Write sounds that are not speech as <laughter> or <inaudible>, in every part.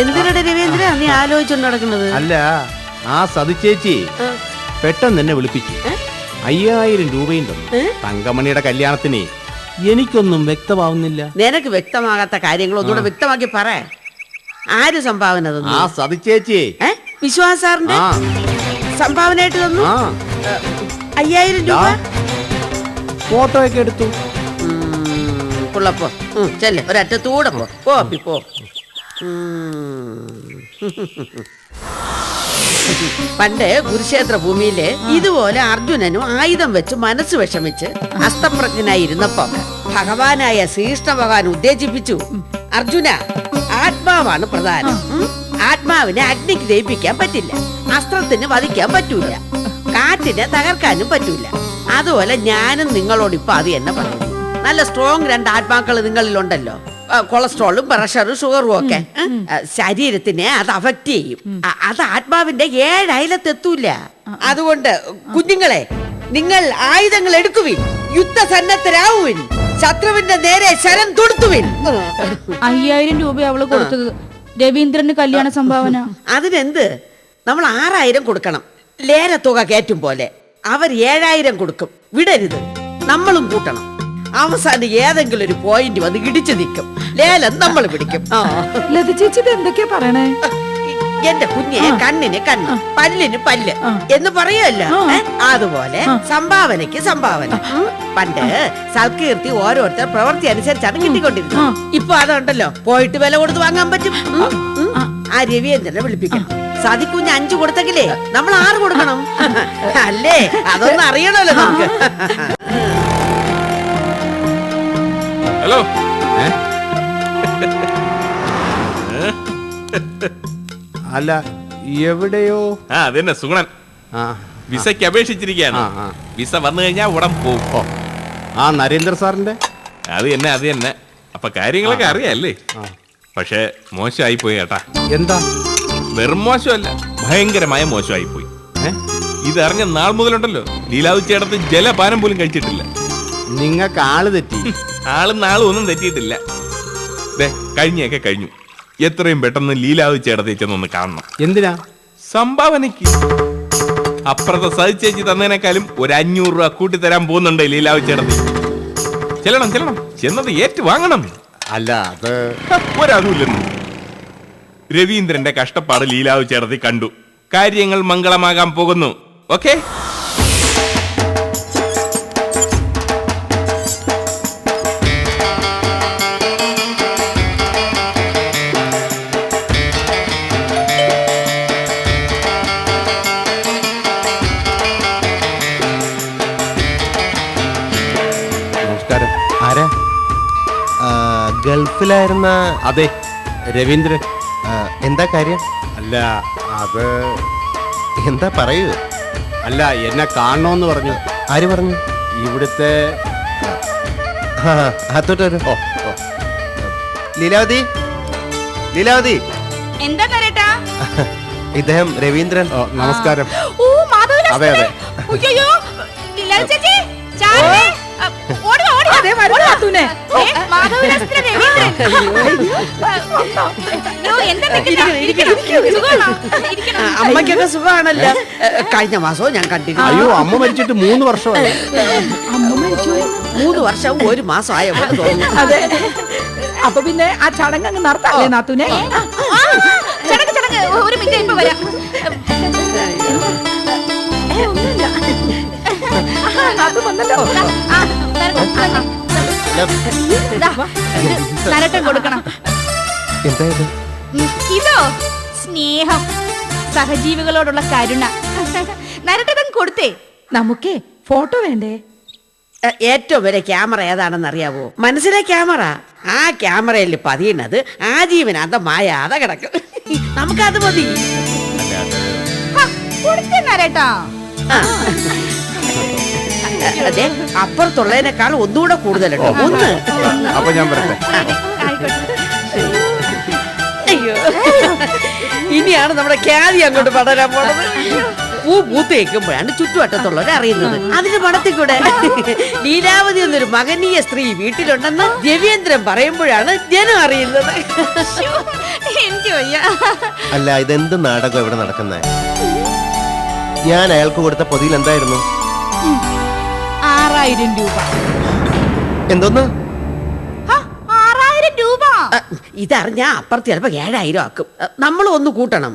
എന്തിനാണ് രവീന്ദ്ര? നീ ആലോചിച്ചോണ്ട് നടക്കുന്നത്. അല്ല ആ സതിച്ചേച്ചി പെട്ടെന്ന് എന്നെ വിളിപ്പിച്ചു അയ്യായിരം രൂപയും തന്നു. തങ്കമണിയുടെ കല്യാണത്തിന് എനിക്കൊന്നും വ്യക്തമാവുന്നില്ല. നിനക്ക് വ്യക്തമാകാത്ത കാര്യങ്ങൾ ഒന്നുകൂടെ വ്യക്തമാക്കി പറ. ആര് സംഭാവന ആ സതിച്ചേച്ചി. വിശ്വാസാറിന്റെ സംഭാവനയായിട്ട് തന്നു? അയ്യായിരം രൂപ. ഫോട്ടോ ഒക്കെ എടുത്തു. ചെല്ല് ഒരറ്റത്തൂടെ പോ പോ. പണ്ട് കുരുക്ഷേത്ര ഭൂമിയിൽ ഇതുപോലെ അർജുനനും ആയുധം വെച്ച് മനസ്സ് വിഷമിച്ച് അസ്തപ്രജ്ഞനായിരുന്നപ്പം ഭഗവാനായ ശ്രീകൃഷ്ണ ഭഗവാൻ ഉദ്ദേശിപ്പിച്ചു അർജുന ആത്മാവാണ് പ്രധാനം. ആത്മാവിനെ അഗ്നിക്ക് ദയിപ്പിക്കാൻ പറ്റില്ല. അസ്ത്രത്തിന് വധിക്കാൻ പറ്റൂല. കാറ്റിനെ തകർക്കാനും പറ്റൂല. അതുപോലെ ഞാനും നിങ്ങളോട് ഇപ്പൊ അത് തന്നെ പറയുന്നു. നല്ല സ്ട്രോങ് രണ്ട് ആത്മാക്കൾ നിങ്ങളിലുണ്ടല്ലോ. കൊളസ്ട്രോളും പ്രഷറും ഷുഗറും ഒക്കെ. ശരീരത്തിനെ അത് അഫക്റ്റ് ചെയ്യും. അത് ആത്മാവിന്റെ ഏഴയലത്തെത്തൂല അതുകൊണ്ട് കുഞ്ഞുങ്ങളെ നിങ്ങൾ ആയുധങ്ങൾ എടുക്കുവിൻ. യുദ്ധസന്നദ്ധരാവുവിൻ. ശത്രുവിന്റെ നേരെ ശരം തൊടുത്തുവിൻ. അയ്യായിരം രൂപ അവൾ കൊടുത്തത്. രവീന്ദ്രന് കല്യാണ സംഭാവന. അതിനെന്ത്? നമ്മൾ ആറായിരം കൊടുക്കണം. ലേല തുക കയറ്റും പോലെ. അവർ ഏഴായിരം കൊടുക്കും. വിടരുത്. നമ്മളും കൂട്ടണം. അവസാനം ഏതെങ്കിലും ഒരു പോയിന്റ് വന്ന് ഇടിച്ചു നിൽക്കും. ലേലം നമ്മൾ പിടിക്കും. ആ. ലത ചേച്ചി ഇത് എന്തൊക്കെയാ പറയണേ? എന്റെ കുഞ്ഞെ കണ്ണിന് കണ്ണ് പല്ലിന് പല്ല് എന്ന് പറയുമല്ലോ ഏ? അതുപോലെ സംഭാവനയ്ക്ക് സംഭാവന. ഉം. പണ്ട് സൽകീർത്തി ഓരോരുത്തർ പ്രവൃത്തി അനുസരിച്ചാണ് കിട്ടിക്കൊണ്ടിരുന്നത്. ഇപ്പൊ അതുണ്ടല്ലോ പോയിട്ട് വില കൊടുത്ത് വാങ്ങാൻ പറ്റും. ഉം. ഉം. ആ. രവീന്ദ്രനെ വിളിപ്പിക്കണം സതിക്കുഞ്ഞ് അഞ്ചു കൊടുത്തെങ്കിലേ നമ്മൾ ആറ് കൊടുക്കണം. അല്ലേ? അതൊന്നും അറിയണമല്ലോ നമുക്ക്. ഹലോ? അല്ല എവിടെയോ? ആ അതന്നെ സുഗുണൻ. ആ വിസയ്ക്ക് അപേക്ഷിച്ചിരിക്കുകയാണ്. ആ, ആ. വിസ വന്നു കഴിഞ്ഞാൽ ഉടൻ പോകും ഓ. ആ നരേന്ദ്ര സാറിന്റെ? അത് തന്നെ അത് തന്നെ. അപ്പൊ കാര്യങ്ങളൊക്കെ അറിയാല്ലേ? പക്ഷേ മോശമായി പോയി കേട്ടാ. എന്താ? വെറും മോശമല്ല ഭയങ്കരമായ മോശമായി പോയി ഏ? ഇത് അറിഞ്ഞ നാൾ മുതലുണ്ടല്ലോ. ലീലാവ് ചേട്ടത്ത് ജലപാനം പോലും കഴിച്ചിട്ടില്ല. നിങ്ങൾക്ക് ആൾ തെറ്റി. ആളും നാളും ഒന്നും തെറ്റിയിട്ടില്ല. ദേ കഴിഞ്ഞൊക്കെ കഴിഞ്ഞു. എത്രയും പെട്ടെന്ന് ലീലാവ് ചേട്ടത്തെ ചെന്നൊന്ന് കാണണം. എന്തിനാ? സംഭാവനയ്ക്ക്. അപ്പുറത്തെ സഹിച്ചേച്ചി തന്നതിനേക്കാളും ഒരു അഞ്ഞൂറ് രൂപ കൂട്ടി തരാൻ പോകുന്നുണ്ട് ലീലാവ് ചേട്ടത്തി. ചെല്ലണം ചെല്ലണം. ചെന്നത് ഏറ്റു വാങ്ങണം അല്ല അത് ഒരതുമില്ലെന്ന്. രവീന്ദ്രന്റെ കഷ്ടപ്പാട് ലീലാവ് ചേട്ടത്തി കണ്ടു. കാര്യങ്ങൾ മംഗളമാകാൻ പോകുന്നു. ഓക്കെ? ഗൾഫിലായിരുന്ന അതെ രവീന്ദ്രൻ. ആ, എന്താ കാര്യം? അല്ല അത് എന്താ പറയൂ? അല്ല എന്നെ കാണണമെന്ന് പറഞ്ഞു. ആര് പറഞ്ഞു? ഇവിടുത്തെ ആ, അകത്തോട്ട് വരൂ. ഓ ഓ. ലീലാവതി ലീലാവതി. എന്താ കരട്ടാ? ഇദ്ദേഹം രവീന്ദ്രൻ. ഓ, നമസ്കാരം. ഓ അതെ അതെ. അയ്യോ ചേച്ചി. അമ്മയ്ക്കൊക്കെ സുഖമാണല്ലോ. കഴിഞ്ഞ മാസവും ഞാൻ കണ്ടിരുന്നു. അയ്യോ അമ്മ മരിച്ചിട്ട് മൂന്ന് വർഷമായി അമ്മ മരിച്ചു. മൂന്ന് വർഷവും ഒരു മാസം ആയ തോന്നുന്നു. അതെ. അപ്പൊ പിന്നെ ആ ചടങ്ങ് അങ്ങ് നടത്താല്ലേ നാത്തൂനെ? ചടങ്ങ് ചടങ്ങ്. ഒരു മിനിറ്റ് ഇപ്പൊ വരാം. നാത്തു വന്നല്ലോ. ആ, നരട്ടം, കൊടുക്കണം. ഇത് ഇതോ സ്നേഹം സഹജീവികളോടുള്ള കരുണ. നരട്ടം കൊടുത്തേ. നമുക്കേ ഫോട്ടോ വേണ്ടേ? ഏറ്റവും വലിയ ക്യാമറ ഏതാണെന്ന് അറിയാവോ മനസ്സിലെ ക്യാമറ. ആ ക്യാമറയിൽ പതിയുന്നത് ആജീവനാന്തം മായാതെ കിടക്കും നമുക്കത് മതി. കൊടുത്തേ നരട്ടാ. അതെ അപ്പുറത്തുള്ളതിനേക്കാൾ ഒന്നുകൂടെ കൂടുതലുണ്ട്. ഒന്ന്. അപ്പൊ ഞാൻ പറയട്ടെ അയ്യോ. ഇനിയാണ് നമ്മുടെ ഖ്യാതി അങ്ങോട്ട് പടരാൻ പോണത്. പൂ പൂത്ത് വെക്കുമ്പോഴാണ് ചുറ്റുവട്ടത്തുള്ളവർ അറിയുന്നത്. അതിന് പണത്തിൽ കൂടെ ലീലാവതി എന്നൊരു മകനീയ സ്ത്രീ വീട്ടിലുണ്ടെന്ന് രവീന്ദ്രൻ പറയുമ്പോഴാണ് ജനം അറിയുന്നത്. എനിക്ക് വയ്യ. അല്ല ഇതെന്ത് നാടകം ഇവിടെ നടക്കുന്നേ? ഞാൻ അയാൾക്ക് കൊടുത്ത പൊതിയിൽ എന്തായിരുന്നു? ആറായിരം രൂപ. എന്തോന്ന്? ആറായിരം രൂപ. ഇതറിഞ്ഞ ഇതറിഞ്ഞാ അപ്പുറത്ത് ചിലപ്പോ ഏഴായിരം ആക്കും. നമ്മൾ ഒന്ന് കൂട്ടണം.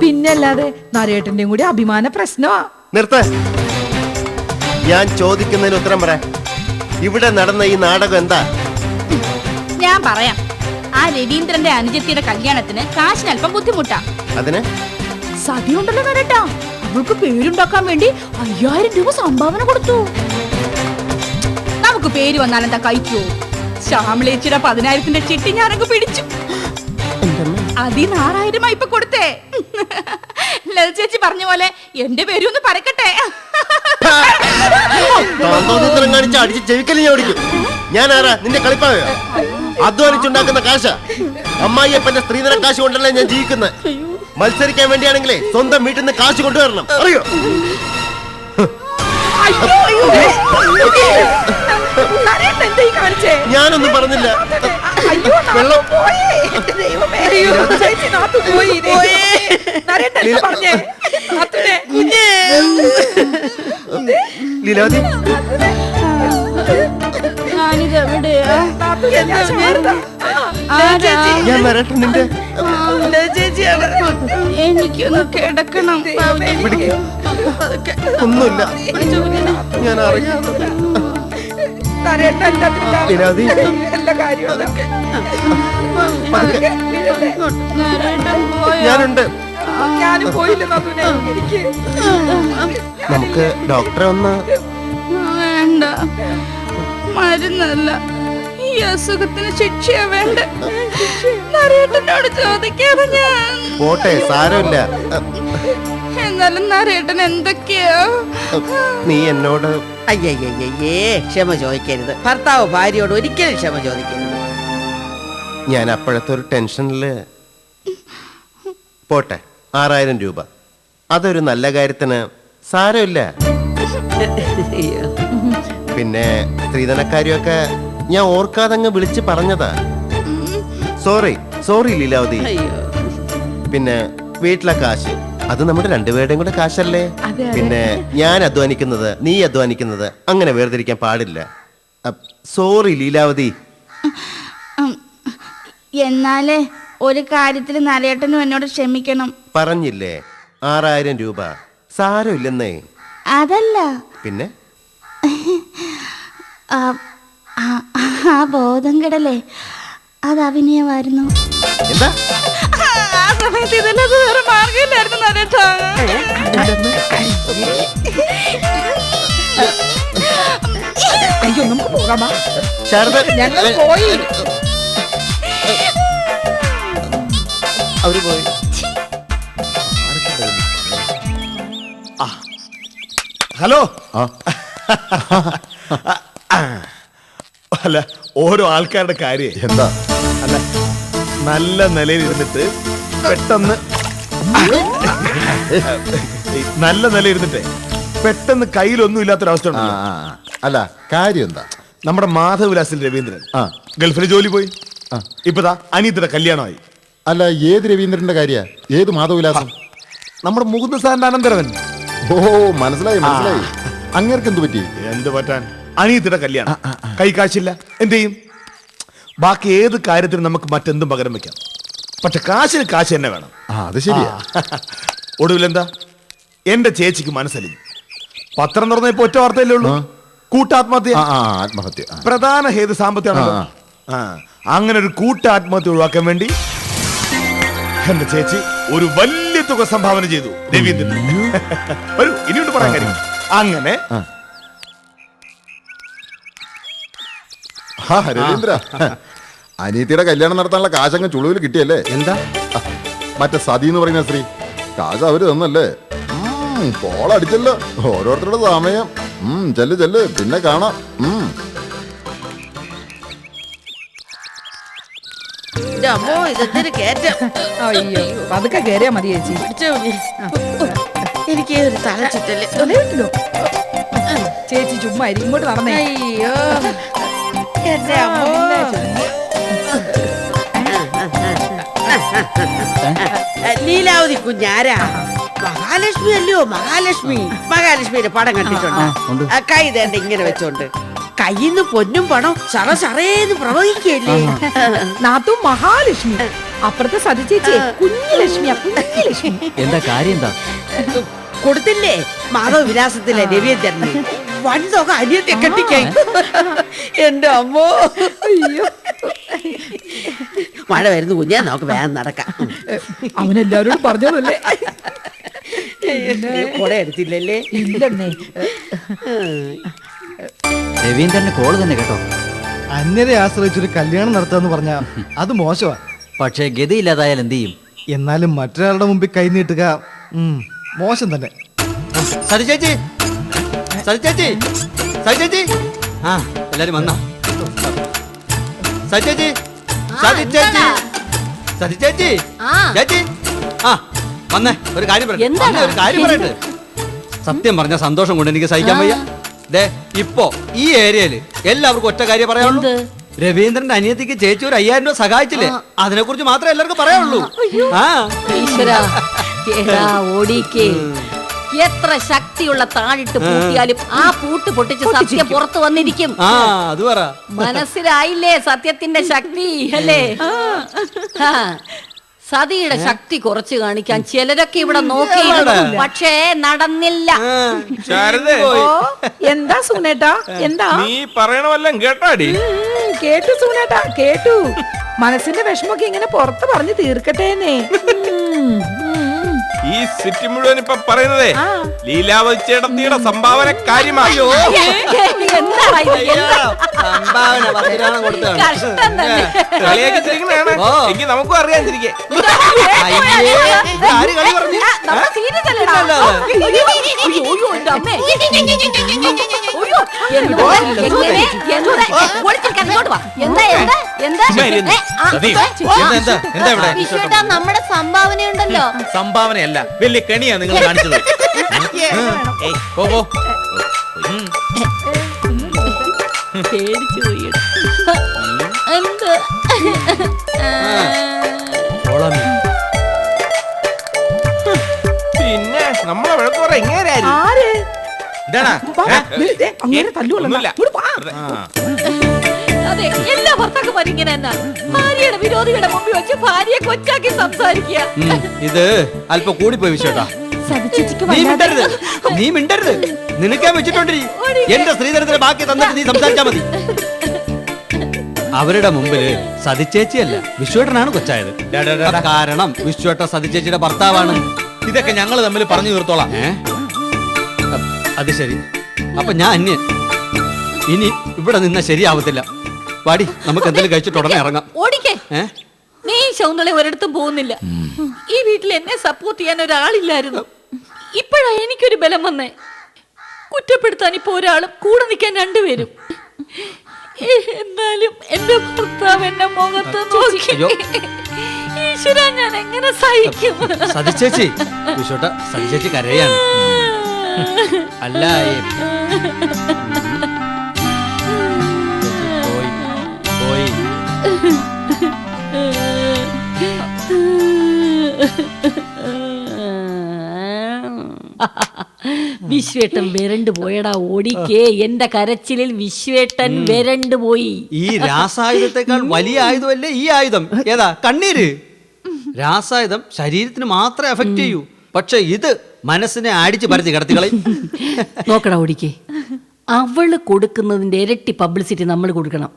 പിന്നല്ലാതെ നരേട്ടന്റെയും കൂടി അഭിമാന പ്രശ്നമാ. നിർത്ത. ഞാൻ ചോദിക്കുന്നതിന് ഉത്തരം പറ. ഇവിടെ നടന്ന ഈ നാടകം എന്താ? ഞാൻ പറയാം. ആ രവീന്ദ്രന്റെ അനുജത്തിയുടെ കല്യാണത്തിന് കാശിന് അല്പം ബുദ്ധിമുട്ടാ. അതിന്? സതി ഉണ്ടല്ലോ നരട്ടാ. അവൾക്ക് പേരുണ്ടാക്കാൻ വേണ്ടി അയ്യായിരം രൂപ സംഭാവന കൊടുത്തു. നമുക്ക് പേര് വന്നാൽ എന്താ കഴിക്കുവോ ശ്യാമളേച്ചിയുടെ പതിനായിരത്തിന്റെ ചിട്ടി ഞാനങ്ങ് പിടിച്ചു. അതിന് ആറായിരമാ ഇപ്പൊ കൊടുത്തേ. ലത ചേച്ചി പറഞ്ഞ പോലെ എന്റെ പേരും ഒന്ന് പരക്കട്ടെ. താന്തോന്നിത്തരം കാണിച്ച് അടിച്ച് ചെവിക്കലി ഞാൻ ഓടിക്കും. ഞാൻ ആരാ നിന്റെ കളിപ്പാവയോ? അധ്വാനിച്ചുണ്ടാക്കുന്ന കാശ? അമ്മായിയപ്പന്റെ സ്ത്രീധന കാശ് കൊണ്ടല്ലേ ഞാൻ ജീവിക്കുന്നത് മത്സരിക്കാൻ വേണ്ടിയാണെങ്കിലേ സ്വന്തം വീട്ടിൽ നിന്ന് കാശ് കൊണ്ടുവരണം. അറിയോ? ഞാനൊന്നും പറഞ്ഞില്ല. വെള്ളം. ലീലാവതി. ഞാനിത് എവിടെയാ ഞാൻ വരട്ടെ നിന്റെ? എനിക്കൊന്ന് കിടക്കണം ഒന്നുമില്ല. ഞാൻ അറിയാം? ഞാനുണ്ട്. പോയില്ല നാത്തുനെ എനിക്ക് നമുക്ക് ഡോക്ടറെ ഒന്ന് വേണ്ട. മരുന്നല്ല. ഈ അസുഖത്തിന് ശിക്ഷയാ വേണ്ട? നരേട്ടനോട് ചോദിക്കാതെ ഞാൻ പോട്ടെ സാരമില്ല. എന്നാലും നരേട്ടൻ എന്തൊക്കെയോ? നീ എന്നോട് അയ്യയ്യേ ക്ഷമ ചോദിക്കരുത്. ഭർത്താവ് ഭാര്യയോട് ഒരിക്കലും ക്ഷമ ചോദിക്കരുത്. ഞാൻ അപ്പോഴത്തെ ഒരു ടെൻഷനിൽ പോട്ടെ ആറായിരം രൂപ. അതൊരു നല്ല കാര്യത്തിന് സാരമില്ല. പിന്നെ സ്ത്രീധനക്കാരിയൊക്കെ ഞാൻ ഓർക്കാതെ അങ്ങ് വിളിച്ച് പറഞ്ഞതാ. Sorry sorry Leelavathi. പിന്നെ വീട്ടിലെ കാശ്. അത് നമ്മുടെ രണ്ടുപേരുടെയും കൂടെ കാശല്ലേ. പിന്നെ ഞാൻ അധ്വാനിക്കുന്നത് നീ അധ്വാനിക്കുന്നത് അങ്ങനെ വേർതിരിക്കാൻ പാടില്ല. സോറി ലീലാവതി. എന്നാലേ ഒരു കാര്യത്തിൽ നരേട്ടനും എന്നോട് ക്ഷമിക്കണം. പറഞ്ഞില്ലേ? ആറായിരം രൂപ. സാരമില്ലെന്നേ. അതല്ല. പിന്നെ? ആ, ആ- ആ ബോധം കിടലേ അത് അഭിനയമായിരുന്നു. എന്താ? ആ സമയത്ത് ഇതല്ലാതെ വേറെ മാർഗമില്ലായിരുന്നു നരേട്ടാ. അയ്യോ നമുക്ക് പോകാമാ ശാരദ ഞങ്ങൾ പോയി. അവർ പോയി. ഹലോ. അല്ല ഓരോ ആൾക്കാരുടെ കാര്യം. എന്താ? അല്ല നല്ല നിലയിൽ ഇരുന്നിട്ട് പെട്ടെന്ന് നല്ല നില ഇരുന്നിട്ടേ പെട്ടെന്ന് കയ്യിലൊന്നും ഇല്ലാത്തൊരവസ്ഥ ഉണ്ടല്ലോ. അല്ല കാര്യം എന്താ? നമ്മുടെ മാധവിലാസിൽ രവീന്ദ്രൻ ആ. ഗൾഫിൽ ജോലി പോയി. ആ. ഇപ്പതാ അനിയത്തിയുടെ കല്യാണമായി. അല്ല ഏത് രവീന്ദ്രന്റെ കാര്യ? ഏത് മാധവിലാസം നമ്മുടെ മുകുന്ദ സാറിന്റെ അനന്തരവൻ. ഓ മനസ്സിലായി മനസ്സിലായി. അങ്ങേർക്ക് എന്ത് പറ്റി? എന്ത് പറ്റാൻ? അനിയത്തിയുടെ കല്യാണം. കൈ കാശില്ല. എന്ത് ചെയ്യും? ബാക്കി ഏത് കാര്യത്തിനും നമുക്ക് മറ്റെന്തും പകരം വെക്കാം. പക്ഷെ കാശിന് കാശ് തന്നെ വേണം. ആ അത് ശരിയാ. ഒടുവിലെന്താ എന്റെ ചേച്ചിക്ക് മനസ്സലിഞ്ഞു. പത്രം തുറന്നപ്പോ ഒറ്റ വാർത്തയല്ലേ ഉള്ളൂ. കൂട്ടാത്മഹത്യ. ആത്മഹത്യ. പ്രധാന ഹേതു സാമ്പത്തികമാണല്ലോ. ആ അങ്ങനെ ഒരു കൂട്ടാത്മഹത്യ ഒഴിവാക്കാൻ വേണ്ടി എന്റെ ചേച്ചി ഒരു വലിയ തുക സംഭാവന ചെയ്തു. രവീന്ദ്രൻ. വരൂ ഇനിയോട്ട് പറയാൻ കാര്യം. അങ്ങനെ. ആ. രവീന്ദ്ര. അനീതിയുടെ കല്യാണം നടത്താനുള്ള കാശങ്ങ് ചുളുവിൽ കിട്ടിയല്ലേ? എന്താ? മറ്റേ സതി എന്ന് പറയുന്ന സ്ത്രീ. കാശ് അവർ തന്നല്ലേ? ഉം, പോളടിച്ചല്ലോ. ഓരോരുത്തരുടെ സമയം. ഉം ചെല്ല് ചെല്ല്. പിന്നെ കാണാം. എന്റെ അമ്മോ ഇതെന്തൊരു കേറ്റം? അയ്യോ പതുക്കെ കേറിയാ മതി ചേച്ചി. പിടിച്ചോ കുഞ്ഞെ. എനിക്ക് ഒരു തല ചുറ്റൽ തൊലയിട്ടില്ലോ. ചേച്ചി ചുമ്മാ ഇരി. ഇങ്ങോട്ട് നടന്നേ. അയ്യോ. എന്റെ അമ്മോ. ലീലാവതി കുഞ്ഞാരാ മഹാലക്ഷ്മി അല്ലയോ? മഹാലക്ഷ്മി. മഹാലക്ഷ്മിയുടെ പടം കണ്ടിട്ടുണ്ട്. ആ, കൈ തേണ്ട ഇങ്ങനെ വെച്ചോണ്ട്. കയ്യിന്ന് പൊന്നും പണം സറ സറേന്ന് പ്രവഹിക്കല്ലേ നാത്തു മഹാലക്ഷ്മി. അപ്പുറത്തെ സതി ചേച്ചി കുഞ്ഞു ലക്ഷ്മിയാ കുഞ്ഞു ലക്ഷ്മി. എന്താ കാര്യം എന്താ? കൊടുത്തില്ലേ? മാധവ വിലാസത്തിലെ രവിയെ തന്നെ വൻ തുക അനിയത്തെ കെട്ടിക്കായി എന്റെ അമ്മോ. അയ്യോ. മഴ വരുന്നു കുഞ്ഞാ നമുക്ക് വേഗം നടക്കാം. അവനെല്ലാരോടും പറഞ്ഞതല്ലേ? കുട എടുത്തില്ലല്ലേ? ഇല്ലെന്നേ. രവീന്ദ്രന്റെ കോൾ തന്നെ കേട്ടോ. അന്യരെ ആശ്രയിച്ചൊരു കല്യാണം നടത്താന്ന് പറഞ്ഞാ <laughs> അത് മോശമാ. പക്ഷേ ഗതിയില്ലാതായാൽ എന്ത് ചെയ്യും? എന്നാലും മറ്റൊരാളുടെ മുമ്പിൽ കൈനീട്ടുക ഉം, മോശം തന്നെ. സതി ചേച്ചി. സതി ചേച്ചി. സതി ചേച്ചി. ആ എല്ലാരും വന്നാ. സതി ചേച്ചി. സതി ചേച്ചി. സതി ചേച്ചി. ചേച്ചി. ആ വന്നേ. ഒരു കാര്യം പറയട്ടെ. വന്നേ, ഒരു കാര്യം പറയട്ടെ. സത്യം പറഞ്ഞ സന്തോഷം കൊണ്ട് എനിക്ക് സഹിക്കാൻ വയ്യ. ദേ ഇപ്പോ ഈ ഏരിയയിൽ എല്ലാവർക്കും ഒറ്റ കാര്യം പറയാനുള്ളൂ. രവീന്ദ്രന്റെ അനിയത്തിക്ക് ചേച്ചി ഒരു അയ്യായിരം രൂപ സഹായിച്ചില്ലേ? അതിനെ കുറിച്ച് മാത്രമേ എല്ലാവർക്കും പറയാനുള്ളൂ. ആ ഓടിക്കേ. എത്ര ശക്തിയുള്ള താഴിട്ട് പൂട്ടിയാലും ആ പൂട്ട് പൊട്ടിച്ച് സത്യം പുറത്തു വന്നിരിക്കും. മനസ്സിലായില്ലേ സത്യത്തിന്റെ ശക്തി അല്ലേ? സതിയുടെ ശക്തി കുറച്ച് കാണിക്കാൻ ചിലരൊക്കെ ഇവിടെ നോക്കിയിരുന്നു പക്ഷേ നടന്നില്ല. ആ, ശാരദേ. ഓ എന്താ സൂനേട്ടാ? എന്താ? നീ പറയണവല്ലോ കേട്ടാടി. ഉം, കേട്ടു സൂനേട്ടാ കേട്ടു. മനസ്സിന്റെ വിഷമൊക്കെ ഇങ്ങനെ പുറത്ത് പറഞ്ഞു തീർക്കട്ടേന്നേ ഉം. ഈ സിറ്റി മുഴുവൻ ഇപ്പൊ പറയുന്നതേ. ലീലാവതി ചേട്ടത്തിയുടെ സംഭാവന കാര്യമായോ? <laughs> സംഭാവന കൊടുത്തതാണ്. കളിയാക്കി. എങ്കിൽ നമുക്കും അറിയാൻ ചിരിക്കേ ആര് കളി പറഞ്ഞു? ആ, നമ്മൾ serious അല്ലേടാ? സംഭാവനയല്ല വലിയ കെണിയാ നിങ്ങൾ കാണിച്ചത് ഏയ്, പോ, പോ. പേടിച്ചു പോയി എന്ത് ഓളാമി. പിന്നെ നമ്മളെ വിളക്കുറ പറ എങ്ങനെയായിരുന്നു ആര് എന്താടാ വാ, ഏ? ദേ, ദേ, അങ്ങനെ തല്ലുകൊള്ളണ്ട. ഒന്നുമില്ല. ഇങ്ങോട്ട് വാ. ആ. അതെ എല്ലാ ഭർത്താക്കന്മാരും ഇങ്ങനെ തന്നെ. ഭാര്യയുടെ വിരോധികളുടെ മുമ്പിൽ വെച്ച് ഭാര്യയെ കൊച്ചാക്കി സംസാരിക്കുക. ഇത് അല്പം കൂടിപ്പോയി വിശ്വട്ടാ. സതിച്ചേച്ചിക്ക് നീ മിണ്ടരുത്. നീ മിണ്ടരുത്. നിനക്കാൻ വെച്ചിട്ടുണ്ട് എന്റെ സ്ത്രീധനത്തിന് ബാക്കി തന്നിട്ട് നീ സംസാരിച്ചാ മതി. അവരുടെ മുമ്പിൽ സതിച്ചേച്ചിയല്ല വിശ്വേട്ടനാണ് കൊച്ചായത്. കാരണം വിശ്വേട്ട സതിച്ചേച്ചിയുടെ ഭർത്താവാണ്. ഇതൊക്കെ ഞങ്ങൾ തമ്മിൽ പറഞ്ഞു തീർത്തോളാം. അത് ശരി. അപ്പൊ ഞാൻ അന്യൻ. ഇനി ഇവിടെ നിന്ന ശരിയാവത്തില്ല. വാടി നമുക്ക് എന്തെങ്കിലും കഴിച്ചിട്ട് ഉടനെ ഇറങ്ങാം. ഓടിക്കേ. ഏ? നീ ശൗന്ദളെ ഒരിടത്തും പോകുന്നില്ല. ഈ വീട്ടിൽ എന്നെ സപ്പോർട്ട് ചെയ്യാൻ ഒരാളില്ലായിരുന്നു. ഇപ്പോഴാ എനിക്കൊരു ബലം വന്നേ. കുറ്റപ്പെടുത്താൻ ഇപ്പൊ ഒരാളും കൂടെ നിൽക്കാൻ രണ്ടുപേരും. എന്നാലും എന്റെ ഭർത്താവ് എന്നെ മുഖത്ത് നോക്കി. ഈശ്വര ഞാൻ എങ്ങനെ സഹിക്കും? സതിച്ചേച്ചി സതിച്ചേച്ചി കരയാണ്. അല്ല <laughs> വിശ്വേട്ടൻ വരണ്ടു പോയടാ ഓടിക്കേ. എന്റെ കരച്ചിലിൽ വിശ്വേട്ടൻ വരണ്ടു പോയി. ഈ രാസായുധത്തെക്കാൾ വലിയ ആയുധമല്ലേ ഈ ആയുധം? ഏതാ കണ്ണീര്? രാസായുധം ശരീരത്തിന് മാത്രമേ അഫക്റ്റ് ചെയ്യൂ. പക്ഷെ ഇത് മനസ്സിനെ അടിച്ച് പരത്തി കിടത്തികളയും <laughs> നോക്കടാ ഓടിക്കേ. അവൾ കൊടുക്കുന്നതിന്റെ ഇരട്ടി പബ്ലിസിറ്റി നമ്മൾ കൊടുക്കണം.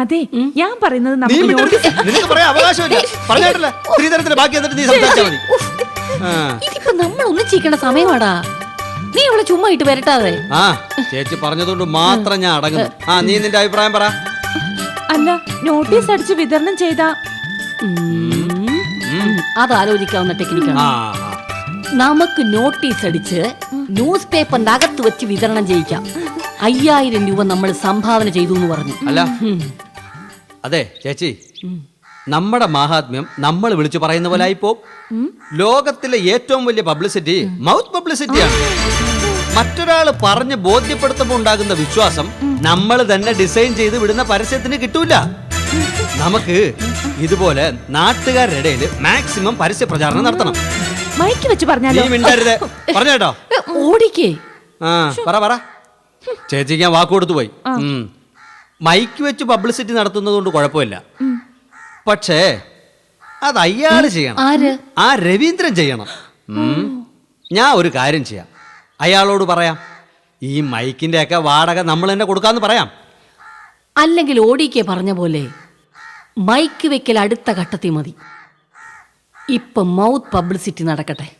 അതെ ഞാൻ പറയുന്നത് നീ നമുക്ക്. നോട്ടീസ് നിനക്ക് പറയാൻ അവകാശമില്ല. പറഞ്ഞിട്ടില്ല സ്ത്രീധനത്തിന് ബാക്കി എന്നിട്ട് നീ സംസാരിച്ചാൽ മതി. ആ. ഇതിപ്പോ നമ്മൾ ഒന്നിച്ചിരിക്കേണ്ട സമയമാടാ. നീ അവളെ ചുമ്മാ ഇട്ട് വരട്ടാതെ. ആ ചേച്ചി പറഞ്ഞതുകൊണ്ട് മാത്രം ഞാൻ അടങ്ങുന്നു. ആ നീ നിന്റെ അഭിപ്രായം പറ. അല്ല നോട്ടീസ് അടിച്ച് വിതരണം ചെയ്ത. അത് ആലോചിക്കാവുന്ന ടെക്നിക്കാണ് ആ നമുക്ക് നോട്ടീസ് അടിച്ച് ന്യൂസ് പേപ്പറിന്റെ അകത്ത് വെച്ച് വിതരണം ചെയ്യിക്കാം. അയ്യായിരം രൂപ നമ്മൾ സംഭാവന ചെയ്തു എന്ന് പറഞ്ഞു. അല്ല അതെ ചേച്ചി. നമ്മുടെ മഹാത്മ്യം നമ്മൾ വിളിച്ചു പറയുന്ന പോലെ ആയിപ്പോ. ലോകത്തിലെ ഏറ്റവും വലിയ പബ്ലിസിറ്റി മൗത്ത് പബ്ലിസിറ്റിയാണ്. മറ്റൊരാൾ പറഞ്ഞ് ബോധ്യപ്പെടുത്തുമ്പോൾ ഉണ്ടാകുന്ന വിശ്വാസം നമ്മൾ തന്നെ ഡിസൈൻ ചെയ്ത് വിടുന്ന പരസ്യത്തിന് കിട്ടൂല. നമുക്ക് ഇതുപോലെ നാട്ടുകാരുടെ ഇടയിൽ മാക്സിമം പരസ്യ പ്രചാരണം നടത്തണം. മൈക്ക് വെച്ച് പറഞ്ഞാലോ? പറഞ്ഞേട്ടോ ഓടിക്കേ. ആ പറ പറ. ചേച്ചിക്ക് ഞാൻ വാക്ക് കൊടുത്തു പോയി. ഉം. മൈക്ക് വെച്ച് പബ്ലിസിറ്റി നടത്തുന്നത് കൊണ്ട് കുഴപ്പമില്ല പക്ഷേ അത് അയാൾ ചെയ്യണം. ആര്? ആ രവീന്ദ്രൻ ചെയ്യണം. ഉം. ഞാൻ ഒരു കാര്യം ചെയ്യാം. അയാളോട് പറയാം ഈ മൈക്കിന്റെ ഒക്കെ വാടക നമ്മൾ തന്നെ കൊടുക്കാന്ന് പറയാം. അല്ലെങ്കിൽ ഓടിക്കെ പറഞ്ഞ പോലെ മൈക്ക് വെക്കൽ അടുത്ത ഘട്ടത്തിൽ മതി. ഇപ്പൊ മൗത്ത് പബ്ലിസിറ്റി നടക്കട്ടെ.